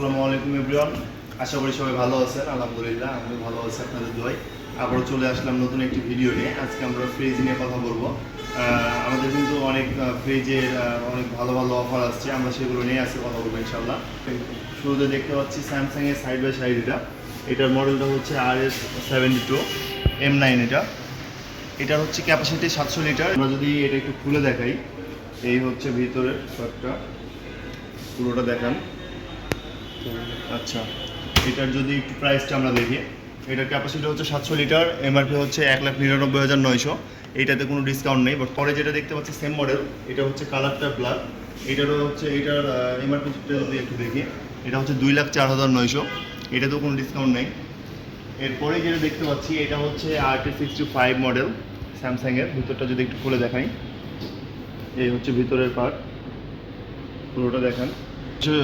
আসসালামু আলাইকুম এভরিওয়ান। আশা করি সবাই ভালো আছেন, আলহামদুলিল্লাহ আমি ভালো আছি আপনাদের দোয়াই আবারও চলে আসলাম নতুন একটি ভিডিও নিয়ে। আজকে আমরা ফ্রিজ নিয়ে কথা বলব। আমাদের কিন্তু অনেক ফ্রিজের অনেক ভালো ভালো অফার আসছে। আমরা সেগুলো নিয়ে আজকে কথা বলব ইনশাল্লাহ শুরুতে দেখতে পাচ্ছি স্যামসাং এর সাইড বাই সাইড এটা। এটার মডেলটা হচ্ছে R S seventy two M nine এটা। এটার হচ্ছে ক্যাপাসিটি সাতশো লিটার আমরা যদি এটা একটু খুলে দেখাই, এই হচ্ছে ভিতরের সবটা পুরোটা দেখান। আচ্ছা এটার যদি একটু প্রাইসটা আমরা দেখি, এটার ক্যাপাসিটি হচ্ছে সাতশো লিটার এমআরপি হচ্ছে এক লাখ নিরানব্বই হাজার নয়শো। এইটাতে কোনো ডিসকাউন্ট নেই বাট পরে যেটা দেখতে পাচ্ছি সেম মডেল এটা হচ্ছে কালারটা ব্ল্যাক এটারও হচ্ছে, এটার এমআরপিটা যদি একটু দেখি, এটা হচ্ছে দুই লাখ চার হাজার নয়শো। এটাতেও কোনো ডিসকাউন্ট নেই। এরপরে যেটা দেখতে পাচ্ছি, এটা হচ্ছে আরটি সিক্সটি ফাইভ মডেল স্যামসাংয়ের ভিতরটা যদি একটু খুলে দেখাই। এই হচ্ছে ভিতরের পার্ট পুরোটা দেখান।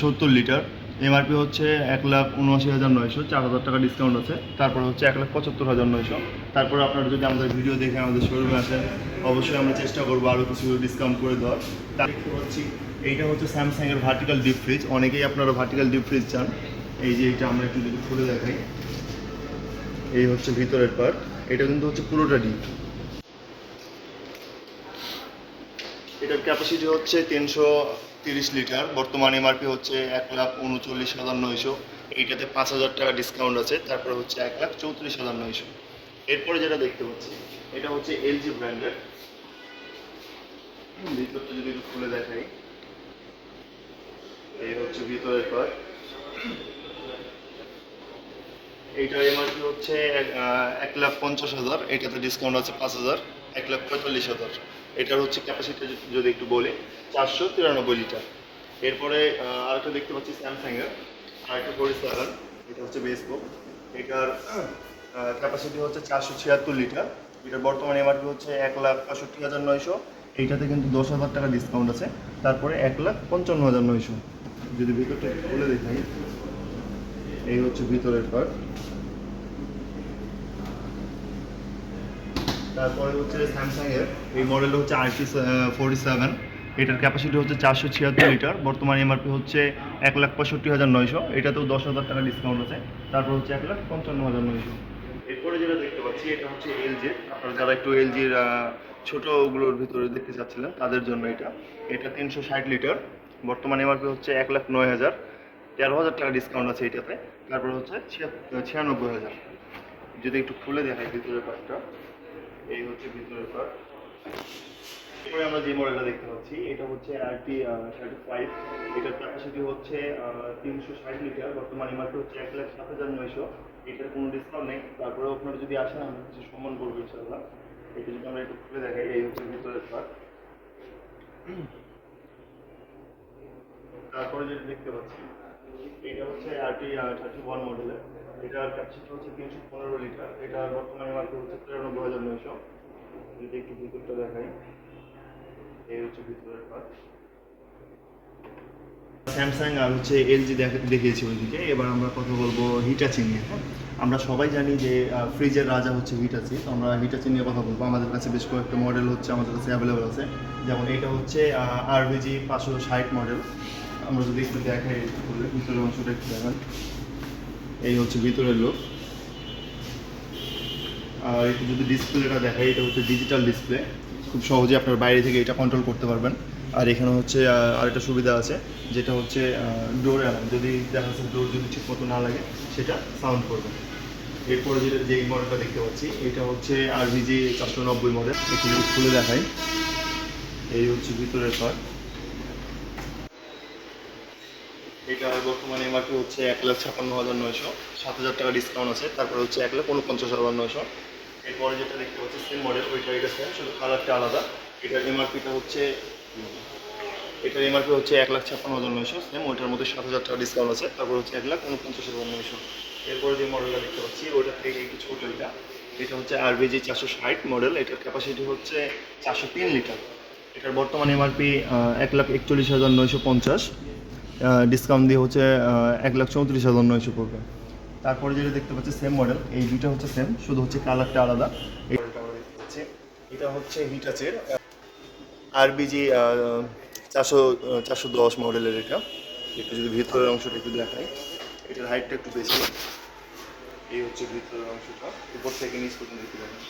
সত্তর লিটার। এমআরপি হচ্ছে এক লাখ উনআশি হাজার নয়শো, চার হাজার টাকা ডিসকাউন্ট আছে। তারপরে হচ্ছে এক লাখ পঁচাত্তর হাজার নয়শো। তারপরে আপনারা যদি আমাদের ভিডিও দেখে আমাদের শোরুমে আসেন, অবশ্যই আমরা চেষ্টা করব আরও কিছু ডিসকাউন্ট করে দেওয়ার। তার দেখতে পাচ্ছি, এইটা হচ্ছে স্যামসাংয়ের ভার্টিক্যাল ডিপ ফ্রিজ অনেকেই আপনারা ভার্টিক্যাল ডিপ ফ্রিজ চান। এই যে এটা আমরা একটু যদি খুলে দেখাই। এই হচ্ছে ভিতরের পার্ট এটা কিন্তু হচ্ছে পুরোটা ডিপ এটার ক্যাপাসিটি হচ্ছে তিনশো তিরিশ লিটার। বর্তমান এমআরপি হচ্ছে এক লাখ উনচল্লিশ হাজার নয়শো। এইটাতে পাঁচ হাজার টাকা ডিসকাউন্ট আছে, তারপরে হচ্ছে এক লাখ চৌত্রিশ হাজার নয়শো। এরপরে যেটা দেখতে পাচ্ছি, এটা হচ্ছে এলজি ব্র্যান্ডের ভিতরটা যদি একটু খুলে দেখাই। এই হচ্ছে ভিতরের পার্ট এইটার এমআরপি হচ্ছে এক লাখ পঞ্চাশ হাজার। এটাতে ডিসকাউন্ট আছে পাঁচ হাজার, এক লাখ পঁয়তাল্লিশ হাজার। এটার হচ্ছে ক্যাপাসিটি যদি একটু বলি চারশো তিরানব্বই লিটার। এরপরে আরেকটা দেখতে পাচ্ছি স্যামসাংয়ের আরেকটা ফোর সেভেন এটা হচ্ছে বেসবুক এটার ক্যাপাসিটি হচ্ছে চারশো ছিয়াত্তর লিটার। এটার বর্তমানে এমআরপি হচ্ছে এক লাখ পঁয়ষট্টি হাজার নয়শো। এইটাতে কিন্তু দশ হাজার টাকা ডিসকাউন্ট আছে। তারপরে এক লাখ পঞ্চান্ন হাজার নয়শো। যদি ভিতরটা খুলে দেখাই। এই হচ্ছে ভিতরের পার্ট তারপরে হচ্ছে স্যামসাং এর এই মডেলটা হচ্ছে আরটি ফোরটি সেভেন এটার ক্যাপাসিটি হচ্ছে চারশো ছিয়াত্তর লিটার, বর্তমানে এমআরপি হচ্ছে এক লাখ পঁয়ষট্টি হাজার নয়শো। এটাতেও দশ হাজার টাকা ডিসকাউন্ট আছে, তারপর হচ্ছে এক লাখ পঞ্চান্ন হাজার নয়শো। এরপরে যেটা দেখতে পাচ্ছি, এটা হচ্ছে এলজির আপনারা যারা একটু এলজির ছোটোগুলোর ভিতরে দেখতে চাচ্ছিলেন, তাদের জন্য এটা। এটা তিনশো ষাট লিটার, বর্তমানে এমআরপি হচ্ছে এক লাখ নয় হাজার। তেরো হাজার টাকা ডিসকাউন্ট আছে এটাতে, তারপর হচ্ছে ছিয়ানব্বই হাজার। যদি একটু খুলে দেখাই ভিতরের পার্টটা এই হচ্ছে ভিতরের পার্ট এরপরে আমরা যে মডেলটা দেখতে পাচ্ছি, এটা হচ্ছে আরটি থার্টি ফাইভ এটার ক্যাপাসিটি হচ্ছে তিনশো ষাট লিটার। বর্তমান এমআরপি হচ্ছে এক লাখ সাত হাজার নয়শো। এটার কোনো ডিসকাউন্ট নেই। তারপরেও আপনারা যদি আসেন, আমরা কিছু সম্মান করব ইনশাল্লাহ এটা যদি আমরা একটু খুলে দেখাই, এই হচ্ছে ভিতরের পার্ট তারপরে যেটা দেখতে পাচ্ছি, এটা হচ্ছে আরটি থার্টি ওয়ান মডেলের এটার ক্যাপাসিটি হচ্ছে তিনশো পনেরো লিটার। এটার বর্তমানে মার্কেট হচ্ছে তিরানব্বই হাজার নয়শো। যদি একটু ভিতরটা দেখাই। স্যামসাং আর হচ্ছে এলজি দেখিয়েছি ওইদিকে। এবার আমরা কথা বলব হিটাচি নিয়ে। আমরা সবাই জানি যে ফ্রিজের রাজা হচ্ছে হিটাচি তো আমরা হিটাচি নিয়ে কথা বলব। আমাদের কাছে বেশ কয়েকটা মডেল হচ্ছে, আমাদের কাছে আছে। যেমন এটা হচ্ছে আরভিজি পাঁচশো ষাট মডেল আমরা যদি একটু দেখাই ভিতরের অংশটা একটু দেখান। এই হচ্ছে ভিতরের লোক আর একটু যদি ডিসপ্লেটা দেখাই, এটা হচ্ছে ডিজিটাল ডিসপ্লে খুব সহজে আপনার বাইরে থেকে এটা কন্ট্রোল করতে পারবেন। আর এখানে হচ্ছে আরেকটা সুবিধা আছে, যেটা হচ্ছে ডোর যদি দেখা যাচ্ছে ডোর যদি ঠিক মতো না লাগে, সেটা সাউন্ড করবে। এরপরে যেটা যে মডেলটা দেখতে পাচ্ছি, এটা হচ্ছে আর ভিজি চারশো নব্বই মডেল যদি খুলে দেখাই। এই হচ্ছে ভিতরের পার্ট এটা বর্তমানে এমআরপি হচ্ছে এক লাখ ছাপ্পান্ন হাজার নয়শো। সাত হাজার টাকা ডিসকাউন্ট আছে। তারপরে হচ্ছে এক লাখ উনপঞ্চাশ হাজার নয়শো। এরপরে যেটা দেখতে পাচ্ছি সেম মডেল ওইটা এটা সেম শুধু কালারটা আলাদা। এটার এমআরপিটা হচ্ছে, এটার এমআরপি হচ্ছে এক লাখ ছাপ্পান্ন হাজার নয়শো সেম ওইটার মধ্যে সাত হাজার টাকা ডিসকাউন্ট আছে, তারপর হচ্ছে এক লাখ উনপঞ্চাশ হাজার নয়শো। এরপরে যে মডেলটা দেখতে পাচ্ছি ওইটার থেকে একটু ছোটো এটা। এটা হচ্ছে আরবিজি চারশো ষাট মডেল এটার ক্যাপাসিটি হচ্ছে চারশো তিন লিটার এটার বর্তমান এমআরপি এক লাখ একচল্লিশ হাজার নয়শো পঞ্চাশ ডিসকাউন্ট দিয়ে হচ্ছে এক লাখ চৌত্রিশ হাজার নয়শো পড়বে। তারপরে যেটা দেখতে পাচ্ছি সেম মডেল এই দুইটা হচ্ছে সেম শুধু হচ্ছে কালারটা আলাদা। দেখতে এটা হচ্ছে হিটাচের আরবিজি চারশো চারশো দশ মডেলের এটা। একটু যদি ভিতরের অংশটা একটু দেখাই, এটার হাইটটা একটু বেশি। এই হচ্ছে ভিতরের অংশটা। উপর থেকে নিচ পর্যন্ত একটু দেখাই।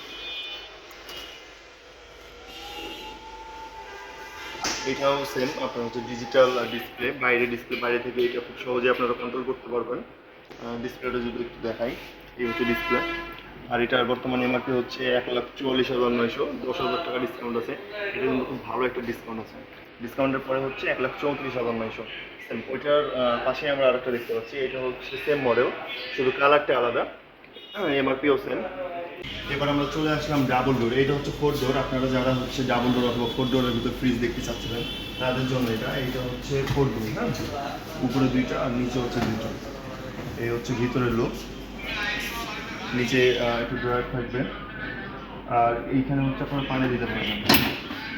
এটাও সেম আপনার হচ্ছে ডিজিটাল ডিসপ্লে বাইরে ডিসপ্লে বাইরে থেকে এটা খুব সহজে আপনারা কন্ট্রোল করতে পারবেন। ডিসপ্লেটা যদি একটু দেখাই, এই হচ্ছে ডিসপ্লে আর এটার বর্তমানে এমআরপি হচ্ছে এক লাখ চুয়াল্লিশ হাজার নয়শো, দশ হাজার টাকা ডিসকাউন্ট আছে। এটা কিন্তু খুব ভালো একটা ডিসকাউন্ট আছে। ডিসকাউন্টের পরে হচ্ছে এক লাখ চৌত্রিশ হাজার নয়শো। ওইটার পাশে আমরা আরেকটা দেখতে পাচ্ছি, এটা হচ্ছে সেম মডেল শুধু কালারটা আলাদা। হ্যাঁ এমআরপিও সেম এবার আমরা চলে আসলাম ডাবল ডোর এটা হচ্ছে ফোর ডোর আপনারা যারা হচ্ছে ডাবল ডোর অথবা ফোর ডোরের ভিতরে ফ্রিজ দেখতে চাচ্ছিলেন, তাদের জন্য এটা এটা হচ্ছে ফোর ডোর হ্যাঁ? উপরে দুইটা আর নিচে হচ্ছে দুইটা। এই হচ্ছে ভিতরের লোক নিচে একটু ড্রয়ার থাকবে। আর এইখানে হচ্ছে আপনারা পানি দিতে পারবেন।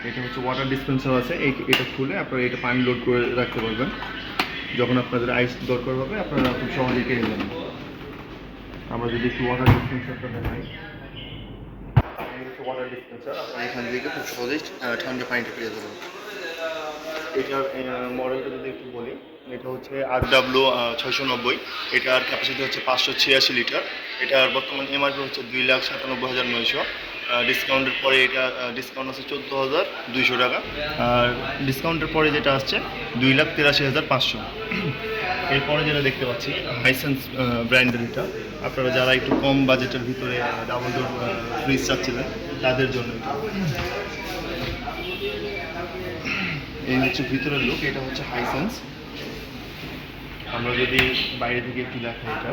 এটা হচ্ছে ওয়াটার ডিসপেন্সার আছে। এই, এটা খুলে আপনারা এটা পানি লোড করে রাখতে পারবেন। যখন আপনাদের আইস দরকার হবে, আপনারা খুব সহজেই পেয়ে যাবেন আমরা যদি একটু ওয়াটার ডিসপেন্সারটা দেখাই। ওয়াটার ডিসপেন্সার আপনারা এখান থেকে খুব সহজেই ঠান্ডা পানিটা পেয়ে যাবেন এটার মডেলটা যদি একটু বলি, এটা হচ্ছে আর ডাব্লু ছয়শো নব্বই। এটার ক্যাপাসিটি হচ্ছে পাঁচশো ছিয়াশি লিটার। এটার বর্তমান এমআরপি হচ্ছে দুই লাখ সাতানব্বই হাজার নয়শো। ডিসকাউন্টের পরে এটা ডিসকাউন্ট আছে চোদ্দ হাজার দুইশো টাকা। আর ডিসকাউন্টের পরে যেটা আসছে, দুই লাখ তিরাশি হাজার পাঁচশো। এরপরে যেটা দেখতে পাচ্ছি হাইসেন্স ব্র্যান্ডের এটা। আপনারা যারা একটু কম বাজেটের ভিতরে ডাবল ডোর ফ্রিজ চাচ্ছিলেন, তাদের জন্য এটা। এই হচ্ছে ভিতরের লুক এটা হচ্ছে হাইসেন্স আমরা যদি বাইরে থেকে একটু দেখাই এটা।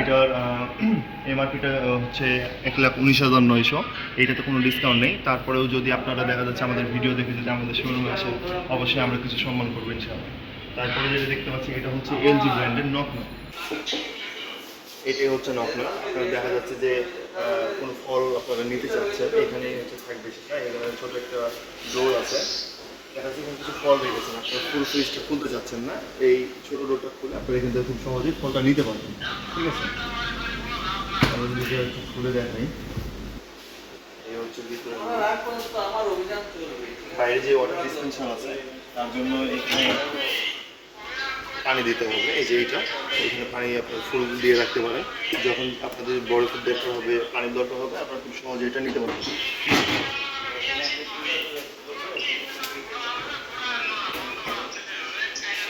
এটার এমআরপিটা হচ্ছে এক লাখ উনিশ হাজার নয়শো। এইটাতে কোনো ডিসকাউন্ট নেই। তারপরেও যদি আপনারা দেখা যাচ্ছে আমাদের ভিডিও দেখে যদি আমাদের শোরুমে আসে, অবশ্যই আমরা কিছু সম্মান করব ইনশাআল্লাহ। তারপরে যেটা দেখতে পাচ্ছি, এটা হচ্ছে এলজি ব্র্যান্ডের নকনা এটাই হচ্ছে নকনা দেখা যাচ্ছে যে কোনো ফল আপনারা নিতে চাচ্ছেন এখানে হচ্ছে থাকবে সেটা। এখানে ছোট একটা ডোর আছে। দেখা যাচ্ছে কিছু ফল রেখেছেন আপনারা ফুল ফ্রিজটা খুলতে চাচ্ছেন না। এই ছোট ডোরটা খুলে আপনারা এখান থেকে খুব সহজেই ফলটা নিতে পারবেন ঠিক আছে? আমরা যদি এটা একটু খুলে দেখাই। এই হচ্ছে ভিতরে বাইরে যে ওয়াটার ডিসপেনশন আছে তার জন্য এখানে পানি দিতে হবে, এই যে এইটা এখানে পানি আপনার ফুল দিয়ে রাখতে পারেন। যখন আপনাদের বরফের দরকার হবে, পানির দরকার হবে, আপনারা খুব সহজে এটা নিতে পারবেন।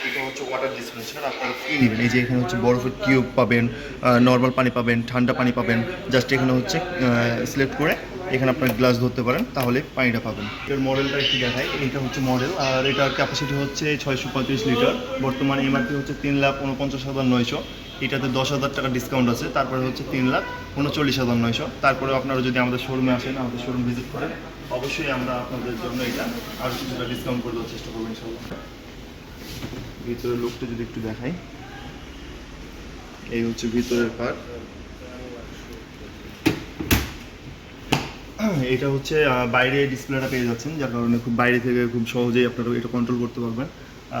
এটা হচ্ছে ওয়াটার আপনারা কী নেবেন? এই যে এখানে হচ্ছে বরফের পাবেন নর্মাল পানি পাবেন, ঠান্ডা পানি পাবেন জাস্ট এখানে হচ্ছে সিলেক্ট করে এখানে আপনার গ্লাস ধরতে পারেন, তাহলে পানিটা পাবেন। এর মডেলটা একটু দেখাই এটা হচ্ছে মডেল আর এটার ক্যাপাসিটি হচ্ছে ছয়শো পঁয়ত্রিশ লিটার বর্তমানে এমআরপি হচ্ছে তিন লাখ উনপঞ্চাশ হাজার নয়শো। এটাতে দশ হাজার টাকা ডিসকাউন্ট আছে, তারপরে হচ্ছে তিন লাখ উনচল্লিশ হাজার নয়শো। তারপরে আপনারা যদি আমাদের শোরুমে আসেন, আমাদের শোরুম ভিজিট করেন, অবশ্যই আমরা আপনাদের জন্য এটা আরও কিছুটা ডিসকাউন্ট করে দেওয়ার চেষ্টা করব ইনশাল্লাহ ভিতরের লোকটা যদি একটু দেখাই, এই হচ্ছে ভিতরের পার্ট এটা হচ্ছে বাইরে ডিসপ্লেটা পেয়ে যাচ্ছেন, যার কারণে খুব বাইরে থেকে খুব সহজেই আপনারা এটা কন্ট্রোল করতে পারবেন।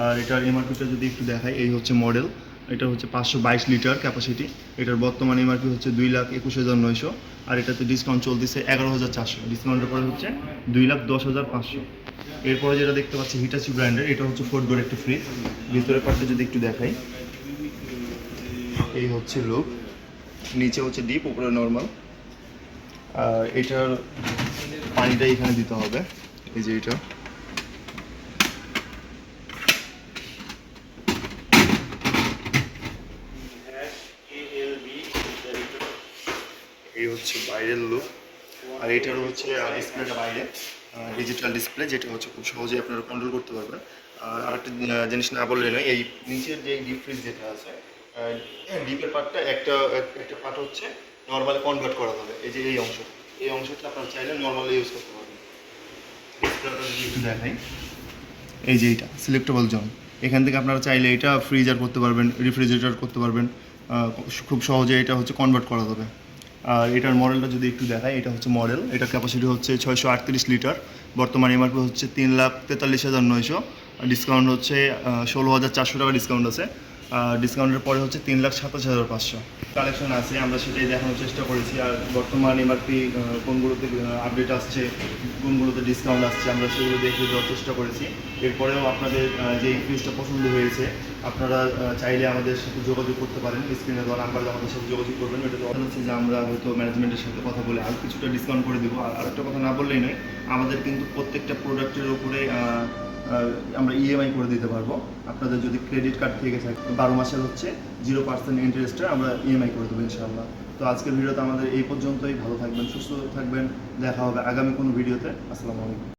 আর এটার এমআরপিটা যদি একটু দেখাই, এই হচ্ছে মডেল এটা হচ্ছে পাঁচশো বাইশ লিটার ক্যাপাসিটি এটার বর্তমান এমআরপি হচ্ছে দুই লাখ একুশ হাজার নয়শো, আর এটাতে ডিসকাউন্ট চলতেছে এগারো হাজার চারশো ডিসকাউন্টের পরে হচ্ছে দুই লাখ দশ হাজার পাঁচশো। এরপরে যেটা দেখতে পাচ্ছি হিটাচি ব্র্যান্ডের এটা হচ্ছে ফোর ডোর একটা ফ্রিজ ভিতরের পার্টটা যদি একটু দেখাই, এই হচ্ছে লুক নিচে হচ্ছে ডিপ উপরে নর্মাল এটার পানিটা এখানে দিতে হবে। এই যে এটা। এই হচ্ছে বাইরের লুক আর এটার হচ্ছে ডিসপ্লেটা বাইরে। ডিজিটাল ডিসপ্লে যেটা হচ্ছে খুব সহজেই আপনারা কন্ট্রোল করতে পারবেন। আর আরেকটা জিনিস না বললে নয়, এই নিচের যে ডিপ ফ্রিজ যেটা আছে ডিপের পার্টটা একটা একটা পার্ট হচ্ছে নর্মালি কনভার্ট করা হবে এই যে এই অংশ। এই অংশটা আপনারা চাইলে নর্মালি ইউজ করতে পারবেন। দেখাই। এই যে এটা সিলেক্টেবল জোন এখান থেকে আপনারা চাইলে এটা ফ্রিজার করতে পারবেন রেফ্রিজারেটর করতে পারবেন। খুব সহজে এটা হচ্ছে কনভার্ট করা যাবে। আর এটার মডেলটা যদি একটু দেখাই, এটা হচ্ছে মডেল এটা ক্যাপাসিটি হচ্ছে ছয়শো আটত্রিশ লিটার বর্তমানে এমআরপি হচ্ছে তিন লাখ তেতাল্লিশ হাজার নয়শো। ডিসকাউন্ট হচ্ছে ষোলো হাজার চারশো টাকা ডিসকাউন্ট আছে। ডিসকাউন্টের পরে হচ্ছে তিন লাখ সাতাশ হাজার পাঁচশো। কালেকশন আছে, আমরা সেটাই দেখানোর চেষ্টা করেছি। আর বর্তমান এমআরপি কোনগুলোতে আপডেট আসছে, কোনগুলোতে ডিসকাউন্ট আসছে, আমরা সেগুলো দেখে দেওয়ার চেষ্টা করেছি। এরপরেও আপনাদের যে ফ্রিজটা পছন্দ হয়েছে, আপনারা চাইলে আমাদের সাথে যোগাযোগ করতে পারেন। স্ক্রিনে দেওয়া নাম্বারে আমাদের সাথে যোগাযোগ করবেন। এটা তো হচ্ছে যে আমরা হয়তো ম্যানেজমেন্টের সাথে কথা বলে আর কিছুটা ডিসকাউন্ট করে দেবো। আর আরেকটা কথা না বললেই নয়, আমাদের কিন্তু প্রত্যেকটা প্রোডাক্টের উপরে আমরা ইএমআই করে দিতে পারব। আপনাদের যদি ক্রেডিট কার্ড থেকে থাকে বারো মাসের হচ্ছে জিরো পার্সেন্ট ইন্টারেস্টে আমরা ইএমআই করে দেবো ইনশাআল্লাহ। তো আজকের ভিডিওতে আমাদের এই পর্যন্তই। ভালো থাকবেন, সুস্থ থাকবেন। দেখা হবে আগামী কোনো ভিডিওতে। আসসালামু আলাইকুম।